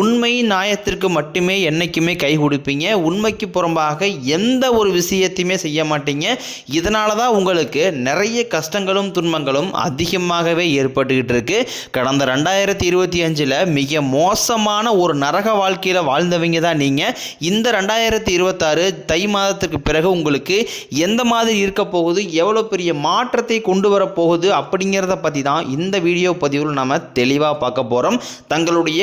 உண்மை நியாயத்திற்கு மட்டுமே என்றைக்குமே கை கொடுப்பீங்க. உண்மைக்கு புறம்பாக எந்த ஒரு விஷயத்தையுமே செய்ய மாட்டீங்க. இதனால தான் உங்களுக்கு நிறைய கஷ்டங்களும் துன்பங்களும் அதிகமாகவே ஏற்பட்டுக்கிட்டு இருக்கு. கடந்த ரெண்டாயிரத்தி இருபத்தி அஞ்சில் மிக மோசமான ஒரு நரக வாழ்க்கையில் வாழ்ந்தவங்க தான் நீங்கள் இந்த ரெண்டாயிரத்தி இருபத்தாறு தை மாதத்துக்கு பிறகு உங்களுக்கு எந்த மாதிரி இருக்க போகுது எவ்வளோ பெரிய மாற்றத்தை கொண்டு வர போகுது அப்படிங்கிறத பற்றி தான் இந்த வீடியோ பதிவில் நம்ம தெளிவாக பார்க்க போகிறோம் தங்களுடைய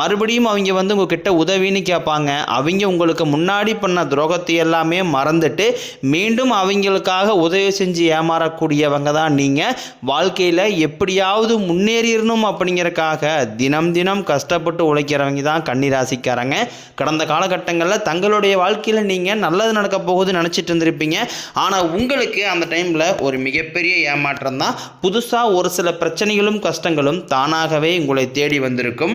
மறுபடியும் அவங்க வந்து உங்ககிட்ட உதவின்னு கேட்பாங்க. அவங்க உங்களுக்கு முன்னாடி பண்ண துரோகத்தை எல்லாமே மறந்துட்டு மீண்டும் அவங்களுக்காக உதவி செஞ்சு ஏமாறக்கூடியவங்க தான் நீங்கள் வாழ்க்கையில் எப்படியாவது முன்னேறிடணும் அப்படிங்கிறக்காக தினம் தினம் கஷ்டப்பட்டு உழைக்கிறவங்க தான் கன்னிராசிக்காரங்க. கடந்த காலகட்டங்களில் தங்களுடைய வாழ்க்கையில் நீங்கள் நல்லது நடக்க போகுதுன்னு நினச்சிட்டு இருந்திருப்பீங்க. ஆனால் உங்களுக்கு அந்த டைமில் ஒரு மிகப்பெரிய ஏமாற்றம் தான். புதுசாக ஒரு சில பிரச்சனைகளும் கஷ்டங்களும் தானாகவே உங்களை தேடி வந்திருக்கும்.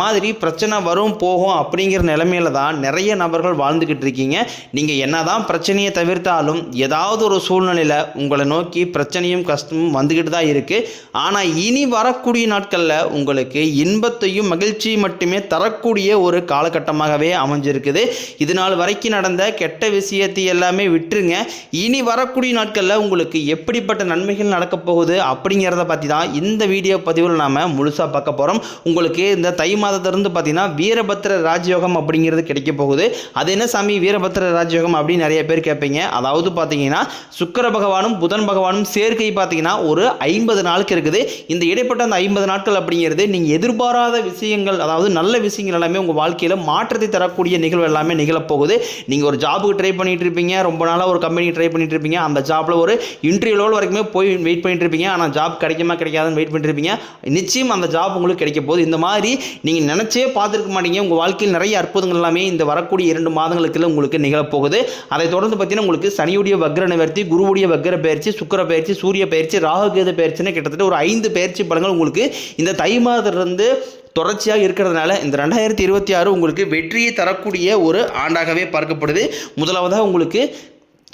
மாதிரி பிரச்சனை வரும் போகும் அப்படிங்கிற நிலைமையில தான் நிறைய நபர்கள் வாழ்ந்துக்கிட்டு இருக்கீங்க. நீங்கள் என்னதான் பிரச்சனையை தவிர்த்தாலும் ஏதாவது ஒரு சூழ்நிலையில் உங்களை நோக்கி பிரச்சனையும் கஷ்டமும் வந்துக்கிட்டு தான் இருக்குது ஆனால் இனி வரக்கூடிய நாட்களில் உங்களுக்கு இன்பத்தையும் மகிழ்ச்சியும் மட்டுமே தரக்கூடிய ஒரு காலகட்டமாகவே அமைஞ்சிருக்குது. இது நாள் வரைக்கும் நடந்த கெட்ட விஷயத்தை எல்லாமே விட்டுருங்க. இனி வரக்கூடிய நாட்களில் உங்களுக்கு எப்படிப்பட்ட நன்மைகள் நடக்கப் போகுது அப்படிங்கிறத பற்றி தான் இந்த வீடியோ பதிவில் நாம் முழுசாக பார்க்க போகிறோம் உங்களுக்கு இந்த தை மாதத்திலிருந்து பார்த்தீங்கன்னா வீரபத்திர ராஜயோகம் அப்படிங்கிறது கிடைக்க போகுது. அது என்ன சாமி? வீரபத்திர ராஜயோகம் அப்படின்னு நிறைய பேர் கேட்பீங்க. அதாவது பார்த்தீங்கன்னா சுக்கர பகவானும் புதன் பகவானும் சேர்க்கை பார்த்தீங்கன்னா ஒரு ஐம்பது நாளுக்கு இருக்குது. இந்த இடைப்பட்ட அந்த ஐம்பது நாட்கள் அப்படிங்கிறது நீங்கள் எதிர்பாராத விஷயங்கள் அதாவது நல்ல விஷயங்கள் எல்லாமே உங்கள் வாழ்க்கையில் மாற்றத்தை தரக்கூடிய நிகழ்வு எல்லாமே நிகழப்போகுது. நீங்கள் ஒரு ஜாபுக்கு ட்ரை பண்ணிட்டு இருப்பீங்க. ரொம்ப நாளாக ஒரு கம்பெனி ட்ரை பண்ணிட்டு இருப்பீங்க. அந்த ஜாப்பில் ஒரு இன்டர்வியூ லெவல் வரைக்குமே போய் வெயிட் பண்ணிட்டு இருப்பீங்க. ஆனால் ஜாப் கிடைக்குமா கிடைக்காதுன்னு வெயிட் பண்ணிட்டு இருப்பீங்க. நிச்சயம் அந்த ஜாப் உங்களுக்கு கிடைக்க போகுது. இந்த மாதிரி நீங்கள் நினச்சே பார்த்துருக்க மாட்டீங்க. உங்கள் வாழ்க்கையில் நிறைய அற்புதங்கள் எல்லாமே இந்த வரக்கூடிய இரண்டு மாதங்களுக்குள்ள உங்களுக்கு நிகழப்போகுது. அதை தொடர்ந்து பார்த்தீங்கன்னா உங்களுக்கு சனியுடைய வக்ர நிவர்த்தி குருவுடைய வக்ர பயிற்சி சுக்கிர பயிற்சி சூரிய பயிற்சி ராகுகேது பயிற்சின்னு கிட்டத்தட்ட ஒரு ஐந்து பயிற்சி பலங்கள் உங்களுக்கு இந்த தை மாதத்திலிருந்து தொடர்ச்சியாக இருக்கிறதுனால இந்த ரெண்டாயிரத்தி இருபத்தி ஆறு உங்களுக்கு வெற்றியை தரக்கூடிய ஒரு ஆண்டாகவே பார்க்கப்படுது. முதலாவதாக உங்களுக்கு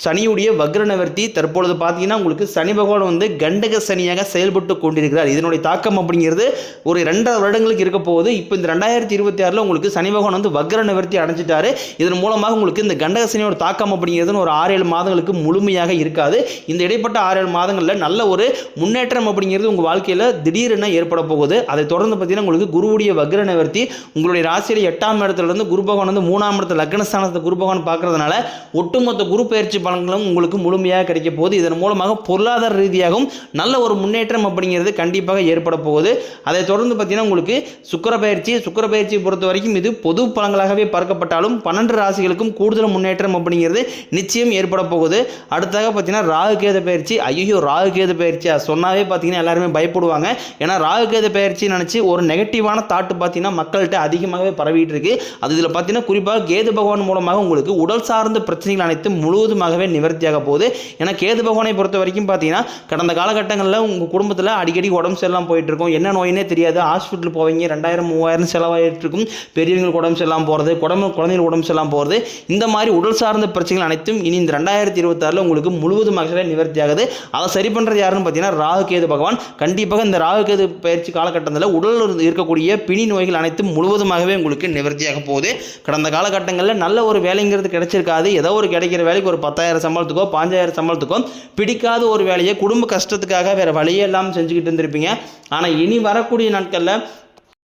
சனியுடைய வக்ர நிவர்த்தி தற்பொழுது பார்த்தீங்கன்னா உங்களுக்கு சனி பகவான் வந்து கண்டக சனியாக செயல்பட்டு கொண்டிருக்கிறார். இதனுடைய தாக்கம் அப்படிங்கிறது ஒரு ரெண்டரை வருடங்களுக்கு இருக்க போகுது. இப்போ இந்த ரெண்டாயிரத்தி இருபத்தி ஆறில் உங்களுக்கு சனி பகவான் வந்து வக்ர நிவர்த்தி அடைஞ்சிட்டாரு. இதன் மூலமாக உங்களுக்கு இந்த கண்டக சனியோட தாக்கம் அப்படிங்கிறது ஒரு ஆறு ஏழு மாதங்களுக்கு முழுமையாக இருக்காது. இந்த இடைப்பட்ட ஆறு ஏழு மாதங்களில் நல்ல ஒரு முன்னேற்றம் அப்படிங்கிறது உங்கள் வாழ்க்கையில் திடீரென ஏற்பட போகுது. அதை தொடர்ந்து பார்த்தீங்கன்னா உங்களுக்கு குருவுடைய வக்ர நிவர்த்தி உங்களுடைய ராசியில் எட்டாம் இடத்துல இருந்து குரு பகவான் வந்து மூணாம் இடத்துல லக்னஸ்தானத்தை குரு பகவான் பார்க்கறதுனால ஒட்டுமொத்த குரு பயிற்சி பலன்களும் உங்களுக்கு முழுமையாக கிடைக்க போகுது. இதன் மூலமாக பொருளாதார ரீதியாகவும் நல்ல ஒரு முன்னேற்றம் அப்படிங்கிறது கண்டிப்பாக ஏற்பட போகுது. அதை தொடர்ந்து பார்த்தீங்கன்னா உங்களுக்கு சுக்கர பயிற்சி சுக்கிர பயிற்சியை பொறுத்த வரைக்கும் இது பொது பலன்களாகவே பார்க்கப்பட்டாலும் பன்னெண்டு ராசிகளுக்கும் கூடுதல் முன்னேற்றம் அப்படிங்கிறது நிச்சயம் ஏற்பட போகுது. அடுத்தாக பார்த்தீங்கன்னா ராகு கேது பயிற்சி. ஐயோ ராகு கேது பயிற்சியா? சொன்னாவே பார்த்தீங்கன்னா எல்லாருமே பயப்படுவாங்க. ஏன்னா ராகு கேது பயிற்சி நினச்சி ஒரு நெகட்டிவான தாட்டு பார்த்தீங்கன்னா மக்கள்கிட்ட அதிகமாகவே பரவிட்டு இருக்கு. அது இதில் பார்த்தீங்கன்னா குறிப்பாக கேது பகவான் மூலமாக உங்களுக்கு உடல் சார்ந்த பிரச்சனைகள் அனைத்தும் முழுவதுமாக முழுவதுமாகவே நிவர்த்தியாக போகுது. ஏன்னா கேது பகவானை பொறுத்த வரைக்கும் பார்த்தீங்கன்னா கடந்த காலகட்டங்களில் உங்கள் குடும்பத்தில் அடிக்கடி உடம்பு சரியில்லாம போயிட்டு இருக்கும் என்ன நோயினே தெரியாது. ஹாஸ்பிட்டல் போவீங்க ரெண்டாயிரம் மூவாயிரம் செலவாயிட்டு இருக்கும். பெரியவங்களுக்கு உடம்பு சரியில்லாம போகிறது குடம்பு குழந்தைங்களுக்கு உடம்பு சரியெல்லாம் போகிறது இந்த மாதிரி உடல் சார்ந்த பிரச்சனைகள் அனைத்தும் இனி இந்த ரெண்டாயிரத்தி இருபத்தாறில் உங்களுக்கு முழுவதுமாகவே நிவர்த்தி ஆகுது அதை சரி பண்ணுறது யாருன்னு பார்த்தீங்கன்னா ராகு கேது பகவான். கண்டிப்பாக இந்த ராகு கேது பயிற்சி காலகட்டத்தில் உடல் இருக்கக்கூடிய பிணி நோய்கள் அனைத்தும் முழுவதுமாகவே உங்களுக்கு நிவர்த்தியாக போகுது. கடந்த காலகட்டங்களில் நல்ல ஒரு வேலைங்கிறது கிடைச்சிருக்காது. ஏதோ ஒரு கிடைக்கிற வேலைக்கு ஒரு பத்தாயிரம் சம்பளத்துக்கோ பாஞ்சாயிரம் சம்பளத்துக்கோ பிடிக்காத ஒரு வேலையை குடும்ப கஷ்டத்துக்காக வேறு வழியே இல்லாமல் செஞ்சுக்கிட்டு இருந்திருப்பீங்க. ஆனால் இனி வரக்கூடிய நாட்களில்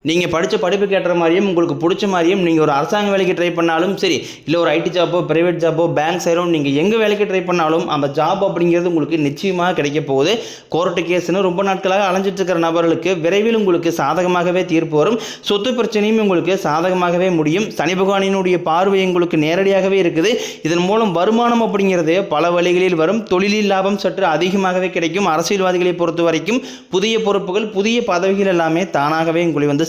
நீங்கள் படித்த படிப்புக்கு ஏற்ற மாதிரியும் உங்களுக்கு பிடிச்ச மாதிரியும் நீங்கள் ஒரு அரசாங்க வேலைக்கு ட்ரை பண்ணாலும் சரி இல்லை ஒரு ஐடி ஜாப்போ ப்ரைவேட் ஜாப்போ பேங்க் சைடும் நீங்கள் எங்கே வேலைக்கு ட்ரை பண்ணாலும் அந்த ஜாப் அப்படிங்கிறது உங்களுக்கு நிச்சயமாக கிடைக்க போகுது. கோர்ட்டு கேஸ்னு ரொம்ப நாட்களாக அலைஞ்சிட்டு இருக்கிற நபர்களுக்கு விரைவில் உங்களுக்கு சாதகமாகவே தீர்ப்பு வரும். சொத்து பிரச்சனையும் உங்களுக்கு சாதகமாகவே முடியும். சனி பகவானினுடைய பார்வை உங்களுக்கு நேரடியாகவே இருக்குது. இதன் மூலம் வருமானம் அப்படிங்கிறது பல வழிகளில் வரும். தொழிலில் லாபம் சற்று அதிகமாகவே கிடைக்கும். அரசியல்வாதிகளை பொறுத்த வரைக்கும் புதிய பொறுப்புகள் புதிய பதவிகள் எல்லாமே தானாகவே உங்களை வந்து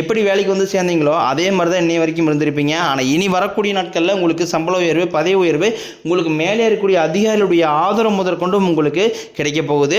எப்படி வேலைக்கு வந்து சேர்ந்தீங்களோ அதே மாதிரி தான் இன்னை வரைக்கும் இருந்திருப்பீங்க. ஆனால் இனி வரக்கூடிய நாட்களில் உங்களுக்கு சம்பள உயர்வு பதவி உயர்வு உங்களுக்கு மேலே இருக்கக்கூடிய அதிகாரிகளுடைய ஆதரவு முதற்கொண்டும் உங்களுக்கு கிடைக்க போகுது.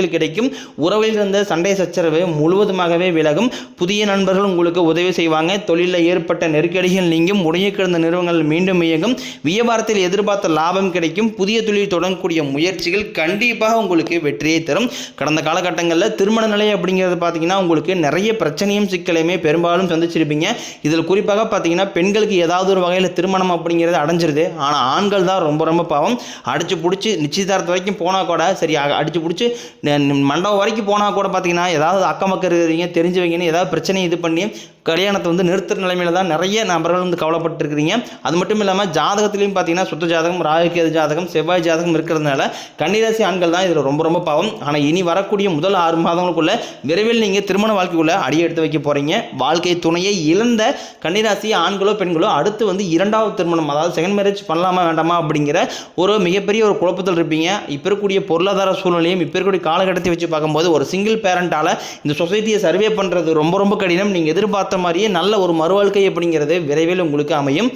கிடைக்கும். உறவில் இருந்த சண்டை சச்சரவு முழுவதுமாகவே விலகும். புதிய நண்பர்கள் உங்களுக்கு உதவி செய்வாங்க. தொழிலில் ஏற்பட்ட நெருக்கடிகள் நீங்கும். முடைய கிடந்த நிறுவனங்கள் மீண்டும் இயங்கும். வியாபாரத்தில் எதிர்பார்த்த லாபம் கிடைக்கும். புதிய தொழில் தொடங்கக்கூடிய முயற்சிகள் கண்டிப்பாக உங்களுக்கு வெற்றியை தரும். கடந்த காலகட்டங்களில் திருமண நிலை அப்படிங்கிறது பார்த்தீங்கன்னா உங்களுக்கு நிறைய பிரச்சனையும் சிக்கலையுமே பெரும்பாலும் சந்திச்சிருப்பீங்க. இதில் குறிப்பாக பார்த்தீங்கன்னா பெண்களுக்கு ஏதாவது ஒரு வகையில் திருமணம் அப்படிங்கிறது அடைஞ்சிருது. ஆனால் ஆண்கள் தான் ரொம்ப ரொம்ப பாவம். அடிச்சு பிடிச்சி நிச்சயதார்த்த வரைக்கும் போனால் கூட சரி அடிச்சு பிடிச்சி மண்டபம் வரைக்கும் போனால் கூட பார்த்தீங்கன்னா ஏதாவது அக்கம் பக்கம் இருக்கிறவங்க தெரிஞ்சவங்கன்னு ஏதாவது பிரச்சனையை இது பண்ணி கல்யாணத்தை வந்து நிறுத்துற நிலைமையில தான் நிறைய நபர்கள் வந்து கவலைப்பட்டுருக்கிறீங்க. அது மட்டும் இல்லாமல் ஜாதகத்துலேயும் பார்த்தீங்கன்னா சுத்த ஜாதகம் ராகுகேது ஜாதகம் செவ்வாய் ஜாதகம் இருக்கிறதுனால கன்னிராசி ஆண்கள் தான் இதில் ரொம்ப ரொம்ப பாவம். ஆனால் இனி வரக்கூடிய முதல் ஆறு மாதங்களுக்குள்ள விரைவில் நீங்கள் திருமண வாழ்க்கைக்குள்ளே அடி எடுத்து வைக்க போகிறீங்க வாழ்க்கை துணையை இழந்த கன்னிராசி ஆண்களோ பெண்களோ அடுத்து வந்து இரண்டாவது திருமணம் அதாவது செகண்ட் மேரேஜ் பண்ணலாமா வேண்டாமா அப்படிங்கிற ஒரு மிகப்பெரிய ஒரு குழப்பத்தில் இருப்பீங்க. இப்போ இருக்கக்கூடிய பொருளாதார சூழ்நிலையும் இப்போ இருக்கக்கூடிய காலகட்டத்தை வச்சு பார்க்கும்போது ஒரு சிங்கிள் பேரண்டால் இந்த சொசைட்டியை சர்வே பண்ணுறது ரொம்ப ரொம்ப கடினம். நீங்கள் எதிர்பார்த்த மாதிரியே நல்ல ஒரு மறுவாழ்க்கை அப்படிங்கிறது விரைவில் உங்களுக்கு அமையும்.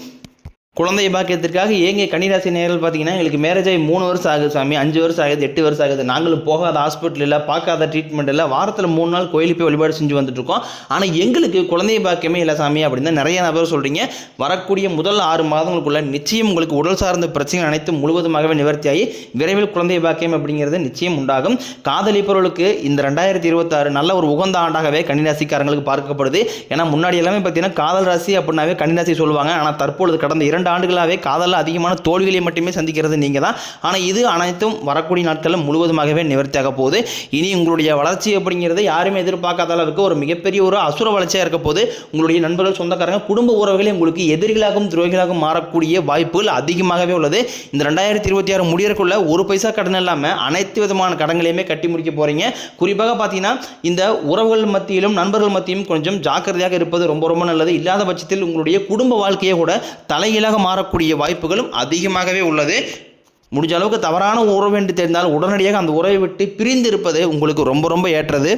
குழந்தை பாக்கியத்திற்காக ஏங்க கன்னிராசி நேரில் பார்த்தீங்கன்னா எங்களுக்கு மேரேஜ் ஆகி மூணு வருஷம் ஆகுது சாமி அஞ்சு வருஷம் ஆகுது எட்டு வருஷம் ஆகுது. நாங்களும் போகாத ஹாஸ்பிட்டல் இல்லை பார்க்காத ட்ரீட்மெண்ட் இல்லை. வாரத்தில் மூணு நாள் கோயிலுக்கு போய் வழிபாடு செஞ்சு வந்துட்டுருக்கோம். ஆனால் எங்களுக்கு குழந்தை பாக்கியமே இல்லை சாமி அப்படின்னு தான் நிறைய நபர் சொல்கிறீங்க வரக்கூடிய முதல் ஆறு மாதங்களுக்குள்ள நிச்சயம் உங்களுக்கு உடல் சார்ந்த பிரச்சனைகள் அனைத்தும் முழுவதுமாகவே நிவர்த்தியாகி விரைவில் குழந்தை பாக்கியம் அப்படிங்கிறது நிச்சயம் உண்டாகும். காதலிப்பவர்களுக்கு இந்த ரெண்டாயிரத்தி இருபத்தாறு நல்ல ஒரு உகந்த ஆண்டாகவே கன்னிராசிக்காரங்களுக்கு பார்க்கப்படுது. ஏன்னா முன்னாடி எல்லாமே பார்த்தீங்கன்னா காதல் ராசி அப்படின்னாவே கன்னிராசி சொல்லுவாங்க. ஆனால் தற்பொழுது கடந்த இரண்டு ஆண்டுகளாகவே காதலில் அதிகமான தோல்விகளை மட்டுமே சந்திக்கிறது நீங்கள் தான் ஆனால் இது அனைத்தும் வரக்கூடிய நாட்களில் முழுவதுமாகவே நிவர்த்தியாக போகுது. இனி உங்களுடைய வளர்ச்சி அப்படிங்கிறது யாருமே எதிர்பார்க்காத அளவுக்கு ஒரு மிகப்பெரிய ஒரு அசுர வளர்ச்சியாக இருக்க போது உங்களுடைய நண்பர்கள் சொந்தக்காரங்க குடும்ப உறவுகளே உங்களுக்கு எதிரிகளாகவும் துரோகிகளாகவும் மாறக்கூடிய வாய்ப்புகள் அதிகமாகவே உள்ளது. இந்த ரெண்டாயிரத்தி இருபத்தி ஆறு முடியறக்குள்ள ஒரு பைசா கடன் இல்லாமல் அனைத்து விதமான கடன்களையுமே கட்டி முடிக்க போகிறீங்க குறிப்பாக பார்த்தீங்கன்னா இந்த உறவுகள் மத்தியிலும் நண்பர்கள் மத்தியும் கொஞ்சம் ஜாக்கிரதையாக இருப்பது ரொம்ப ரொம்ப நல்லது. இல்லாத பட்சத்தில் உங்களுடைய குடும்ப வாழ்க்கையை கூட தலைகீழாக மாறக்கூடிய வாய்ப்புகளும் அதிகமாகவே உள்ளது. முடிஞ்ச அளவுக்கு தவறான உறவு என்று தெரிந்தால் உடனடியாக அந்த உறவை விட்டு பிரிந்து இருப்பது உங்களுக்கு ரொம்ப ரொம்ப ஏற்றது.